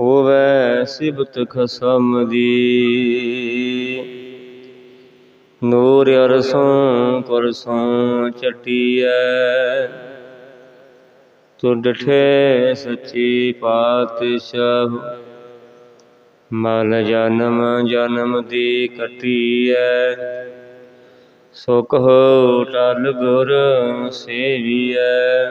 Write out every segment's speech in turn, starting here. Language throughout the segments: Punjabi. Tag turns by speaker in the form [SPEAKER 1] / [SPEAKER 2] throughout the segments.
[SPEAKER 1] ਹੋਵੈ ਸਿਬਤ ਖਸਮ ਦੀ। ਨੂਰ ਅਰਸੋਂ ਪਰਸੋਂ ਚਟੀਐ। ਤੁ ਡਠੇ ਸੱਚੀ ਪਾਤਸ਼ਾਹ। ਮਨ ਜਨਮ ਜਨਮ ਦੀ ਕਟੀਐ ਸੋ ਕਹੋ ਟਲ ਗੁਰ ਸੇਵੀਐ।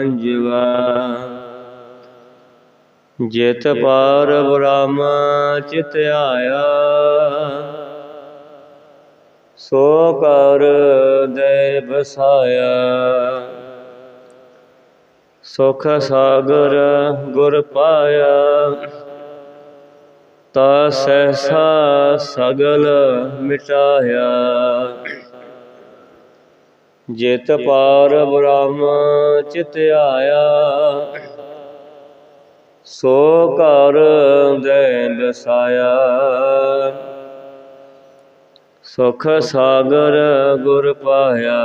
[SPEAKER 1] ਪੰਜਵਾ, ਜਿਤ ਪਾਰ ਬ੍ਰਹਮ ਚਿਤ ਆਇਆ, ਸੋ ਕਰ ਦੇ ਬਸਾਇਆ ਸੁਖ ਸਾਗਰ ਗੁਰ ਪਾਇਆ, ਤਾ ਸਹਿਸਾ ਸਗਲ ਮਿਟਾਇਆ। ਜਿਤ ਪਾਰ ਬ੍ਰਹਮ ਚਿਤ ਆਇਆ। ਸੋ ਘਰ ਦੇ ਬਸਾਇਆ। ਸੁਖ ਸਾਗਰ ਗੁਰ ਪਾਇਆ।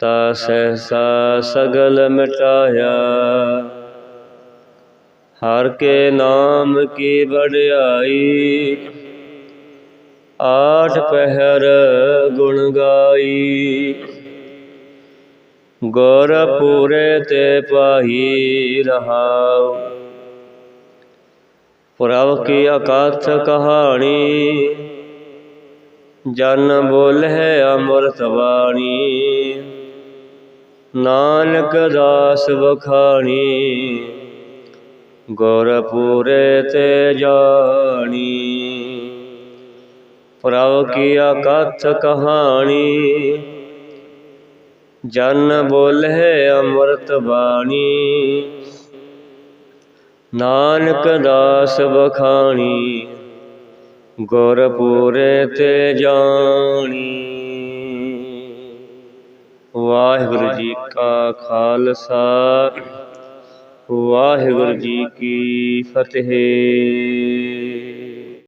[SPEAKER 1] ਤਾ ਸਹਿਸਾ ਸਗਲ ਮਿਟਾਇਆ। ਹਰ ਕੇ ਨਾਮ ਕੀ ਵਡਿਆਈ। ਆਠ ਪਹਿਰ ਗੁਣ ਗਾਈ। ਗੁਰ ਪੂਰੇ ਤੇ ਪਾਹੀ ਰਹਾਉ। ਪ੍ਰਭ ਕੀ ਅਕਥ ਕਹਾਣੀ। ਜਨ ਬੋਲੇ ਅੰਮ੍ਰਿਤ ਬਾਣੀ ਨਾਨਕ ਦਾਸ ਵਖਾਣੀ। ਗੁਰ ਪੂਰੇ ਤੇ ਜਾਣੀ। ਪ੍ਰਭ ਕੀ ਅਕਥ ਕਹਾਣੀ। ਜਨ ਬੋਲੇ ਅੰਮ੍ਰਿਤ ਬਾਣੀ। ਨਾਨਕ ਦਾਸ ਬਖਾਣੀ ਗੁਰ ਪੂਰੇ ਤੇ ਜਾਣੀ। ਵਾਹਿਗੁਰੂ ਜੀ ਕਾ ਖਾਲਸਾ। ਵਾਹਿਗੁਰੂ ਜੀ ਕੀ ਫਤਿਹ।